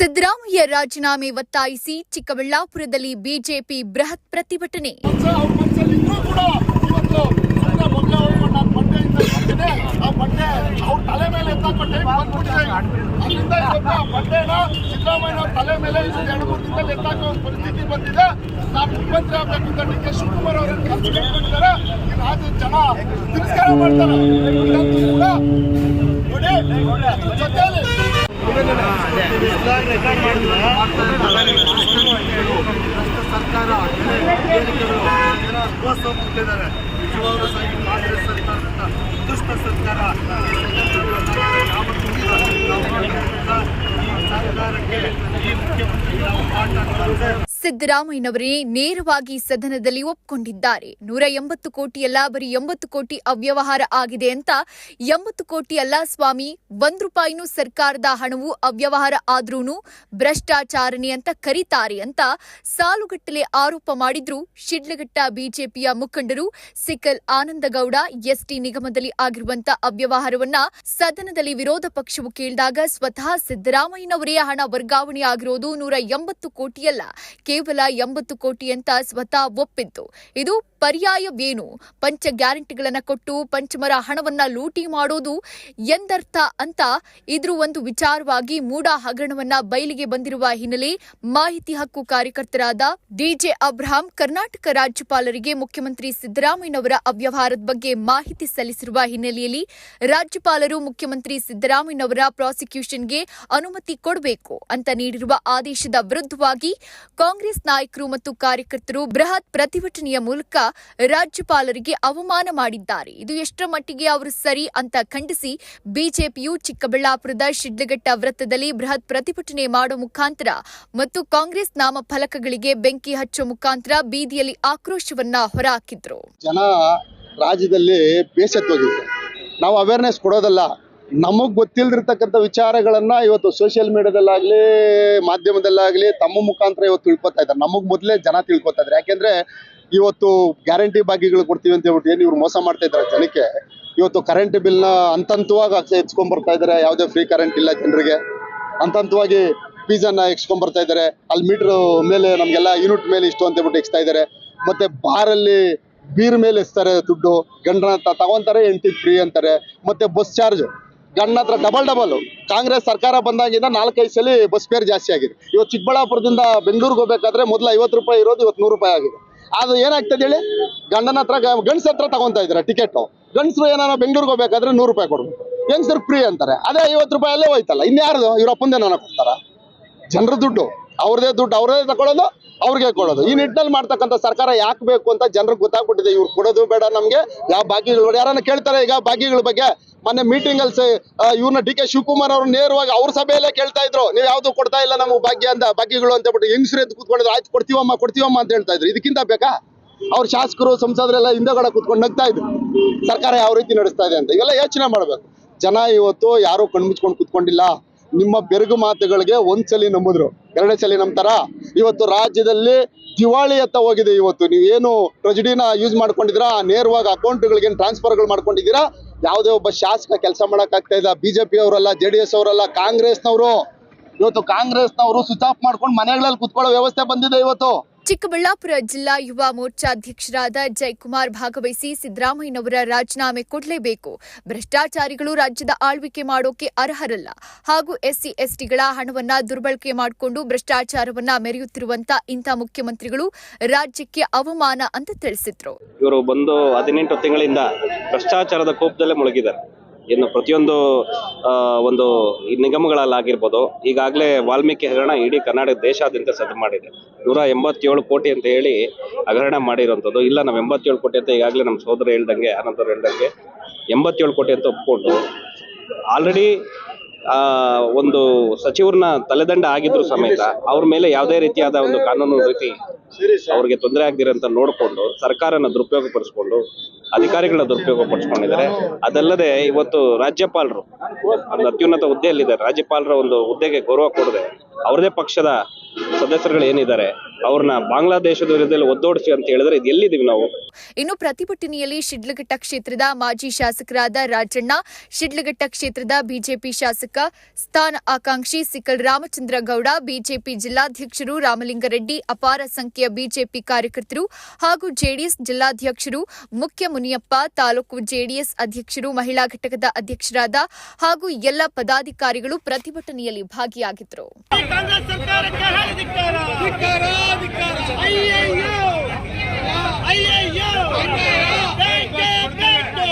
ಸಿದ್ದರಾಮಯ್ಯ ರಾಜೀನಾಮೆ ಒತ್ತಾಯಿಸಿ ಚಿಕ್ಕಬಳ್ಳಾಪುರದಲ್ಲಿ ಬಿಜೆಪಿ ಬೃಹತ್ ಪ್ರತಿಭಟನೆ. ಜನ ಸರ್ಕಾರ ಮುಟ್ಟಿದ್ದಾರೆ ನಿಜವಾಗ್ಲೂ ಸಹ ಈ ಕಾಂಗ್ರೆಸ್ ಸರ್ಕಾರ ಈ ಸರ್ಕಾರಕ್ಕೆ ಈ ಮುಖ್ಯಮಂತ್ರಿ ನಾವು ಪಾಠ ಸಿದ್ದರಾಮಯ್ಯನವರೇ ನೇರವಾಗಿ ಸದನದಲ್ಲಿ ಒಪ್ಪಿಕೊಂಡಿದ್ದಾರೆ ನೂರ ಎಂಬತ್ತು ಕೋಟಿ ಅಲ್ಲ, ಬರೀ ಎಂಬತ್ತು ಕೋಟಿ ಅವ್ಯವಹಾರ ಆಗಿದೆ ಅಂತ ಎಂಬತ್ತು ಕೋಟಿ ಅಲ್ಲ ಸ್ವಾಮಿ, ಒಂದ್ ರೂಪಾಯಿನೂ ಸರ್ಕಾರದ ಹಣವು ಅವ್ಯವಹಾರ ಆದ್ರೂನು ಭ್ರಷ್ಟಾಚಾರಣೆ ಅಂತ ಕರೀತಾರೆ ಅಂತ ಸಾಲುಗಟ್ಟಲೆ ಆರೋಪ ಮಾಡಿದ್ರು ಶಿಡ್ಲಘಟ್ಟ ಬಿಜೆಪಿಯ ಮುಖಂಡರು ಸಿಕಲ್ ಆನಂದಗೌಡ, ಎಸ್ಟಿ ನಿಗಮದಲ್ಲಿ ಆಗಿರುವಂತ ಅವ್ಯವಹಾರವನ್ನ ಸದನದಲ್ಲಿ ವಿರೋಧ ಪಕ್ಷವು ಕೇಳಿದಾಗ ಸ್ವತಃ ಸಿದ್ದರಾಮಯ್ಯನವರೇ ಹಣ ವರ್ಗಾವಣೆ ಆಗಿರೋದು ನೂರ ಎಂಬತ್ತು ಕೋಟಿಯಲ್ಲ ಕೇವಲ ಎಂಬತ್ತು ಕೋಟಿ ಅಂತ ಸ್ವತಃ ಒಪ್ಪಿತ್ತು. ಇದು ಪರ್ಯಾಯವೇನು? ಪಂಚ ಗ್ಯಾರಂಟಿಗಳನ್ನು ಕೊಟ್ಟು ಪಂಚಮರ ಹಣವನ್ನ ಲೂಟಿ ಮಾಡೋದು ಎಂದರ್ಥ ಅಂತ ಇದ್ರ ಒಂದು ವಿಚಾರವಾಗಿ ಮೂಡ ಹಗರಣವನ್ನ ಬಯಲಿಗೆ ಬಂದಿರುವ ಹಿನ್ನೆಲೆ ಮಾಹಿತಿ ಹಕ್ಕು ಕಾರ್ಯಕರ್ತರಾದ ಡಿಜೆ ಅಬ್ರಹಾಂ ಕರ್ನಾಟಕ ರಾಜ್ಯಪಾಲರಿಗೆ ಮುಖ್ಯಮಂತ್ರಿ ಸಿದ್ದರಾಮಯ್ಯನವರ ಅವ್ಯವಹಾರದ ಬಗ್ಗೆ ಮಾಹಿತಿ ಸಲ್ಲಿಸಿರುವ ಹಿನ್ನೆಲೆಯಲ್ಲಿ ರಾಜ್ಯಪಾಲರು ಮುಖ್ಯಮಂತ್ರಿ ಸಿದ್ದರಾಮಯ್ಯನವರ ಪ್ರಾಸಿಕ್ಯೂಷನ್ಗೆ ಅನುಮತಿ ಕೊಡಬೇಕು ಅಂತ ನೀಡಿರುವ ಆದೇಶದ ವಿರುದ್ಧವಾಗಿ ಕಾಂಗ್ರೆಸ್ ನಾಯಕರು ಮತ್ತು ಕಾರ್ಯಕರ್ತರು ಬೃಹತ್ ಪ್ರತಿಭಟನೆಯ ಮೂಲಕ ರಾಜ್ಯಪಾಲರಿಗೆ ಅವಮಾನ ಮಾಡಿದ್ದಾರೆ. ಇದು ಎಷ್ಟರ ಮಟ್ಟಿಗೆ ಅವರು ಸರಿ ಅಂತ ಖಂಡಿಸಿ ಬಿಜೆಪಿಯು ಚಿಕ್ಕಬಳ್ಳಾಪುರದ ಶಿಡ್ಲಘಟ್ಟ ವೃತ್ತದಲ್ಲಿ ಬೃಹತ್ ಪ್ರತಿಭಟನೆ ಮಾಡೋ ಮುಖಾಂತರ ಮತ್ತು ಕಾಂಗ್ರೆಸ್ ನಾಮ ಫಲಕಗಳಿಗೆ ಬೆಂಕಿ ಹಚ್ಚೋ ಮುಖಾಂತರ ಬೀದಿಯಲ್ಲಿ ಆಕ್ರೋಶವನ್ನ ಹೊರಹಾಕಿದ್ರು. ಜನ ರಾಜ್ಯದಲ್ಲಿ ಬೇಸತ್ತೋಗಿದೆ. ನಾವು ಅವೇರ್ನೆಸ್ ಕೊಡೋದಲ್ಲ. ನಮಗೆ ಗೊತ್ತಿಲ್ದಿರ್ತಕ್ಕಂಥ ವಿಚಾರಗಳನ್ನ ಇವತ್ತು ಸೋಷಿಯಲ್ ಮೀಡಿಯಾದಲ್ಲಾಗ್ಲಿ ಮಾಧ್ಯಮದಲ್ಲಾಗ್ಲಿ ತಮ್ಮ ಮುಖಾಂತರ ಇವತ್ತು ತಿಳ್ಕೊತಾ ಇದ್ದಾರೆ. ನಮಗೆ ಮೊದಲೇ ಜನ ತಿಳ್ಕೊತಾ ಇದ್ದಾರೆ. ಯಾಕೆಂದ್ರೆ ಇವತ್ತು ಗ್ಯಾರಂಟಿ ಬಾಗಿಗಳು ಕೊಡ್ತೀವಿ ಅಂತ ಹೇಳ್ಬಿಟ್ಟು ಏನು ಇವ್ರು ಮೋಸ ಮಾಡ್ತಾ ಇದ್ದಾರೆ ಜನಕ್ಕೆ? ಇವತ್ತು ಕರೆಂಟ್ ಬಿಲ್ನ ಹಂತವಾಗಿ ಹೆಚ್ಕೊಂಡ್ ಬರ್ತಾ ಇದ್ದಾರೆ. ಯಾವುದೇ ಫ್ರೀ ಕರೆಂಟ್ ಇಲ್ಲ ಜನರಿಗೆ. ಅಂತಂತವಾಗಿ ಫೀಸನ್ನ ಎಕ್ಸ್ಕೊಂಡ್ ಬರ್ತಾ ಇದ್ದಾರೆ. ಅಲ್ಲಿ ಮೀಟರ್ ಮೇಲೆ ನಮಗೆಲ್ಲ ಯೂನಿಟ್ ಮೇಲೆ ಇಷ್ಟು ಅಂತ ಹೇಳ್ಬಿಟ್ಟು ಹೆಚ್ತಾ ಇದ್ದಾರೆ. ಮತ್ತೆ ಬಾರಲ್ಲಿ ಬೀರ್ ಮೇಲೆ ಎಸ್ತಾರೆ ದುಡ್ಡು. ಗಂಡನ ತಗೊಂತಾರೆ ಹೆಂಡತಿ ಫ್ರೀ ಅಂತಾರೆ. ಮತ್ತೆ ಬಸ್ ಚಾರ್ಜ್ ಗಂಡನ ಹತ್ರ ಡಬಲ್ ಡಬಲ್ ಕಾಂಗ್ರೆಸ್ ಸರ್ಕಾರ ಬಂದಾಗಿಂದ ನಾಲ್ಕೈದು ಸಲ ಬಸ್ ಫೇರ್ ಜಾಸ್ತಿ ಆಗಿದೆ. ಇವತ್ತು ಚಿಕ್ಕಬಳ್ಳಾಪುರದಿಂದ ಬೆಂಗಳೂರಿಗೆ ಹೋಗ್ಬೇಕಾದ್ರೆ ಮೊದಲು ಐವತ್ತು ರೂಪಾಯಿ ಇರೋದು ಇವತ್ತು ನೂರು ರೂಪಾಯಿ ಆಗಿದೆ. ಅದು ಏನಾಗ್ತದೆ ಹೇಳಿ? ಗಂಡನ ಹತ್ರ ಗಂಡ್ಸ್ ಹತ್ರ ತಗೊಂತಾ ಇದ್ದಾರೆ ಟಿಕೆಟ್ ಗಂಡಸರು ಏನಾರ ಬೆಂಗಳೂರಿಗೆ ಹೋಗ್ಬೇಕಾದ್ರೆ ನೂರು ರೂಪಾಯಿ ಕೊಡ್ಬೇಕು. ಹೆಂಗಸರು ಫ್ರೀ ಅಂತಾರೆ. ಅದೇ ಐವತ್ತು ರೂಪಾಯಿ ಅಲ್ಲೇ ಹೋಯ್ತಲ್ಲ. ಇನ್ಯಾರ್ದು? ಇವ್ರ ನಾನು ಕೊಡ್ತಾರ? ಜನರ ದುಡ್ಡು. ಅವ್ರದೇ ದುಡ್ಡು ಅವ್ರದೇ ತಗೊಳ್ಳೋದು ಅವ್ರಿಗೆ ಕೊಡೋದು. ಈ ನಿಟ್ಟಿನಲ್ಲಿ ಮಾಡ್ತಕ್ಕಂಥ ಸರ್ಕಾರ ಯಾಕೆ ಬೇಕು ಅಂತ ಜನರಿಗೆ ಗೊತ್ತಾಗ್ಬಿಟ್ಟಿದೆ. ಇವ್ರು ಕೊಡೋದು ಬೇಡ ನಮಗೆ. ಯಾವ ಭಾಗ್ಯಗಳು ಯಾರನ್ನ ಕೇಳ್ತಾರೆ ಈಗ ಬಾಕಿಗಳ ಬಗ್ಗೆ. ಮೊನ್ನೆ ಮೀಟಿಂಗ್ ಅಲ್ಲಿ ಇವ್ರನ್ನ ಡಿ ಕೆ ಶಿವಕುಮಾರ್ ಅವರು ನೇರವಾಗಿ ಅವ್ರ ಸಭೆಯಲ್ಲೇ ಕೇಳ್ತಾ ಇದ್ರು. ನೀವು ಯಾವ್ದು ಕೊಡ್ತಾ ಇಲ್ಲ ನಮ್ಗೆ ಭಾಗ್ಯ ಅಂತ ಬಾಕಿಗಳು ಅಂತ ಬಿಟ್ಟು ಹೆಂಗ್ಸ್ರಿ ಎದ್ದು ಕೂತ್ಕೊಂಡಿದ್ರು. ಆಯ್ತು, ಕೊಡ್ತೀವಮ್ಮ ಕೊಡ್ತೀವಮ್ಮ ಅಂತ ಹೇಳ್ತಾ ಇದ್ರು. ಇದಕ್ಕಿಂತ ಬೇಕಾ? ಅವ್ರ ಶಾಸಕರು, ಸಂಸದರೆಲ್ಲ ಹಿಂದೆಗಡೆ ಕೂತ್ಕೊಂಡು ನಗ್ತಾ ಇದ್ರು. ಸರ್ಕಾರ ಯಾವ ರೀತಿ ನಡೆಸ್ತಾ ಇದೆ ಅಂತ. ಇವೆಲ್ಲ ಯೋಚನೆ ಮಾಡ್ಬೇಕು. ಜನ ಇವತ್ತು ಯಾರು ಕಣ್ಮುಚ್ಕೊಂಡು ಕೂತ್ಕೊಂಡಿಲ್ಲ. ನಿಮ್ಮ ಬೆರಗು ಮಾತುಗಳಿಗೆ ಒಂದ್ಸಲಿ ನಂಬಿದ್ರು. ಎರಡನೇ ಸಲ ನಂಬ್ತಾರ? ಇವತ್ತು ರಾಜ್ಯದಲ್ಲಿ ದಿವಾಳಿ ಎತ್ತ ಹೋಗಿದೆ ಇವತ್ತು. ನೀವೇನು ಟ್ರೆಜಡಿನ ಯೂಸ್ ಮಾಡ್ಕೊಂಡಿದ್ದೀರಾ? ನೇರವಾಗಿ ಅಕೌಂಟ್ಗಳಿಗೆ ಟ್ರಾನ್ಸ್ಫರ್ಗಳು ಮಾಡ್ಕೊಂಡಿದ್ದೀರಾ? ಯಾವುದೇ ಒಬ್ಬ ಶಾಸಕ ಕೆಲಸ ಮಾಡೋಕ್ಕಾಗ್ತಾ ಇಲ್ಲ. ಬಿಜೆಪಿ ಅವರಲ್ಲ ಜೆ ಡಿ ಎಸ್ ಅವರಲ್ಲ, ಕಾಂಗ್ರೆಸ್ನವರು. ಇವತ್ತು ಕಾಂಗ್ರೆಸ್ನವರು ಸ್ವಿಚ್ ಆಫ್ ಮಾಡ್ಕೊಂಡು ಮನೆಗಳಲ್ಲಿ ಕುತ್ಕೊಳ್ಳೋ ವ್ಯವಸ್ಥೆ ಬಂದಿದೆ ಇವತ್ತು. ಚಿಕ್ಕಬಳ್ಳಾಪುರ ಜಿಲ್ಲಾ ಯುವ ಮೋರ್ಚಾ ಅಧ್ಯಕ್ಷರಾದ ಜಯಕುಮಾರ್ ಭಾಗವಹಿಸಿ ಸಿದ್ದರಾಮಯ್ಯನವರ ರಾಜೀನಾಮೆ ಕೊಡಲೇಬೇಕು. ಭ್ರಷ್ಟಾಚಾರಿಗಳು ರಾಜ್ಯದ ಆಳ್ವಿಕೆ ಮಾಡೋಕೆ ಅರ್ಹರಲ್ಲ. ಹಾಗೂ ಎಸ್ಸಿ, ಎಸ್ಟಿಗಳ ಹಣವನ್ನ ದುರ್ಬಳಕೆ ಮಾಡಿಕೊಂಡು ಭ್ರಷ್ಟಾಚಾರವನ್ನ ಮೆರೆಯುತ್ತಿರುವಂತ ಇಂಥ ಮುಖ್ಯಮಂತ್ರಿಗಳು ರಾಜ್ಯಕ್ಕೆ ಅವಮಾನ ಅಂತ ತಿಳಿಸಿದ್ರು. ಇವರು ಬಂದು ಹದಿನೆಂಟು ತಿಂಗಳಿಂದ ಭ್ರಷ್ಟಾಚಾರದ ಕೋಪದಲ್ಲೇ ಮುಳುಗಿದ್ದಾರೆ. ಇನ್ನು ಪ್ರತಿಯೊಂದು ಒಂದು ಈ ನಿಗಮಗಳಲ್ಲಾಗಿರ್ಬೋದು. ಈಗಾಗಲೇ ವಾಲ್ಮೀಕಿ ಹಗರಣ ಇಡೀ ಕರ್ನಾಟಕ ದೇಶಾದ್ಯಂತ ಸದ್ದು ಮಾಡಿದೆ. ನೂರ ಎಂಬತ್ತೇಳು ಕೋಟಿ ಅಂತ ಹೇಳಿ ಹಗರಣ ಮಾಡಿರೋಂಥದ್ದು ಇಲ್ಲ, ನಾವು ಎಂಬತ್ತೇಳು ಕೋಟಿ ಅಂತ ಈಗಾಗಲೇ ನಮ್ಮ ಸೋದರ ಹೇಳ್ದಂಗೆ ಅನಂತರು ಹೇಳ್ದಂಗೆ ಎಂಬತ್ತೇಳು ಕೋಟಿ ಅಂತ ಒಪ್ಕೊಂಡು ಆಲ್ರೆಡಿ ಒಂದು ಸಚಿವರನ್ನ ತಲೆದಂಡ ಆಗಿದ್ರು ಸಮೇತ ಅವ್ರ ಮೇಲೆ ಯಾವುದೇ ರೀತಿಯಾದ ಒಂದು ಕಾನೂನು ರೀತಿ ಅವ್ರಿಗೆ ತೊಂದರೆ ಆಗದಿರಂತ ನೋಡಿಕೊಂಡು ಸರ್ಕಾರನ ದುರುಪಯೋಗ ಪಡಿಸ್ಕೊಂಡು ಅಧಿಕಾರಿಗಳನ್ನ ದುರುಪಯೋಗ ಪಡಿಸ್ಕೊಂಡಿದ್ದಾರೆ ಅದಲ್ಲದೆ ಇವತ್ತು ರಾಜ್ಯಪಾಲರು, ಒಂದು ಅತ್ಯುನ್ನತ ಹುದ್ದೆಯಲ್ಲಿದ್ದಾರೆ. ರಾಜ್ಯಪಾಲರ ಒಂದು ಹುದ್ದೆಗೆ ಗೌರವ ಕೊಡದೆ ಅವ್ರದೇ ಪಕ್ಷದ ಸದಸ್ಯರುಗಳು ಏನಿದ್ದಾರೆ ಅವ್ರನ್ನ ಬಾಂಗ್ಲಾದೇಶದ ವಿರುದ್ಧ ಒದ್ದೋಡಿಸಿ ಅಂತ ಹೇಳಿದ್ರೆ ಇದು ಎಲ್ಲಿದ್ದೀವಿ ನಾವು? ಇನ್ನು ಪ್ರತಿಭಟನೆಯಲ್ಲಿ ಶಿಡ್ಲಘಟ್ಟ ಕ್ಷೇತ್ರದ ಮಾಜಿ ಶಾಸಕರಾದ ರಾಜಣ್ಣ ಶಿಡ್ಲಘಟ್ಟ ಕ್ಷೇತ್ರದ ಬಿಜೆಪಿ ಶಾಸಕ ಸ್ಥಾನ ಆಕಾಂಕ್ಷಿ ಸಿಕಲ್ ರಾಮಚಂದ್ರ ಗೌಡ ಬಿಜೆಪಿ ಜಿಲ್ಲಾಧ್ಯಕ್ಷರು ರಾಮಲಿಂಗರೆಡ್ಡಿ ಅಪಾರ ಸಂಖ್ಯೆಯ ಬಿಜೆಪಿ ಕಾರ್ಯಕರ್ತರು ಹಾಗೂ ಜೆಡಿಎಸ್ ಜಿಲ್ಲಾಧ್ಯಕ್ಷರು ಮುಖ್ಯ ಮುನಿಯಪ್ಪ ತಾಲೂಕು ಜೆಡಿಎಸ್ ಅಧ್ಯಕ್ಷರು ಮಹಿಳಾ ಘಟಕದ ಅಧ್ಯಕ್ಷರಾದ ಹಾಗೂ ಎಲ್ಲ ಪದಾಧಿಕಾರಿಗಳು ಪ್ರತಿಭಟನೆಯಲ್ಲಿ ಭಾಗಿಯಾಗಿದ್ದರು. ಅಧಿಕಾರ ಅಯ್ಯಯ್ಯೋ ಅಯ್ಯಯ್ಯೋ